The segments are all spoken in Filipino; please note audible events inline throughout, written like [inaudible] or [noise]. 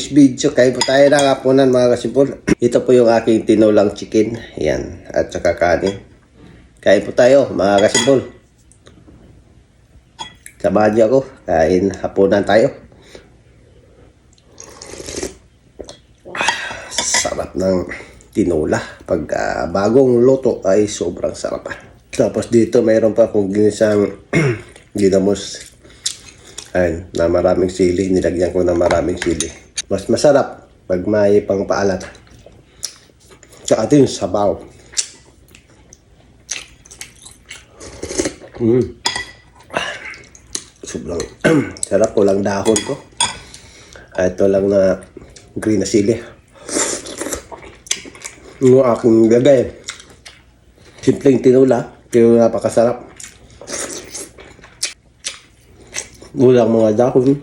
This video, kain po tayo ng hapunan mga kasipol. [clears throat] Ito po yung aking tinulang chicken. Yan. At saka kanin. Kain po tayo mga kasipol. Samahan niyo ako. Kain hapunan tayo. Ah, Sarap ng tinula. Pag ah, bagong luto ay sobrang sarap. Tapos dito mayroon pa akong ginisang [clears throat] ginamos Ayun, na maraming sili. Nilagyan ko ng maraming sili. Mas masarap pag may pang paalat. Tsaka din sabaw. Mm. Sobrang [clears throat] sarap ko lang dahon ko. Ah, Ito lang na green na sili. Yung aking lagay. Simpleng tinula. Pero napakasarap. Ulang mga dahon.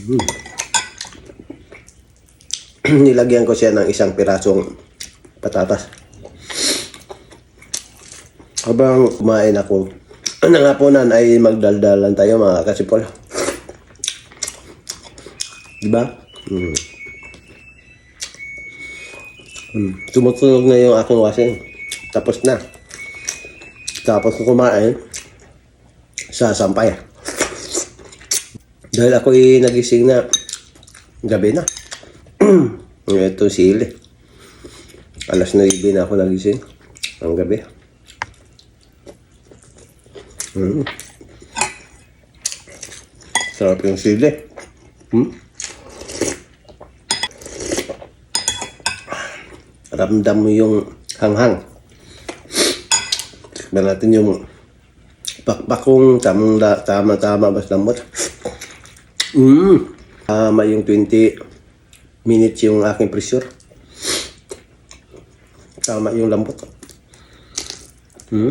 [clears throat] Nilagyan ko siya ng isang pirasong patatas. Habang kumain ako, [clears throat] ng hapunan ay magdaldalan tayo mga kasipol. Diba? Mm. Mm. Tumutunog na yung aking washing. Tapos na. Tapos kumain, sasampay. Dahil ako nagising na gabi na. [clears throat] Ito sili. Alas 9 na ako nagising. Ang gabi. Mm. Sarap yung sili. Hmm? Ramdam mo yung hanghang. Tignan natin yung pakpakong tamang da, tama tama Mm. Tama yung 20 minutes yung aking pressure. Tama yung lambot. Hmm?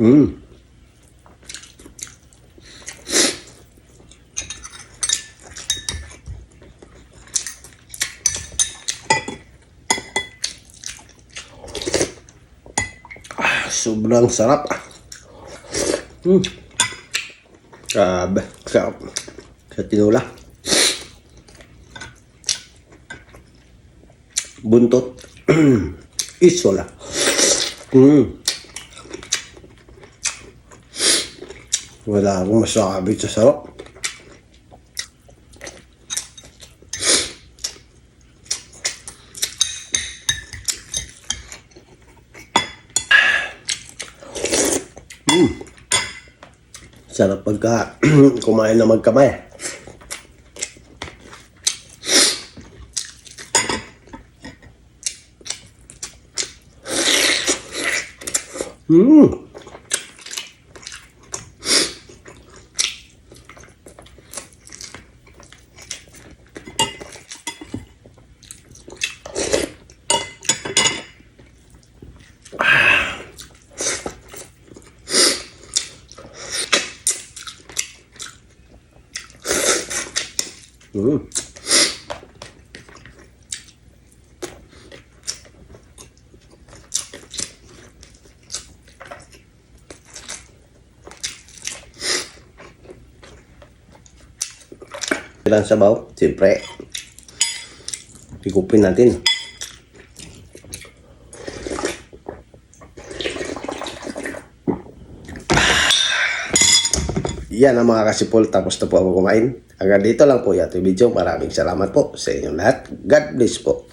Mm. Sobrang sarap. Mm. Grabe, sarap. Sa tinula. Buntot. [clears throat] Isola. Mm. Wala akong masabi sa sarap. Sarap pagka [clears throat] kumain na magkamay. Mm. Mm. Ilan sabaw? Siyempre, higupin natin. Yan ang mga kasipol. Tapos na po ako kumain. Hanggang dito lang po yung video. Maraming salamat po sa inyong lahat. God bless po.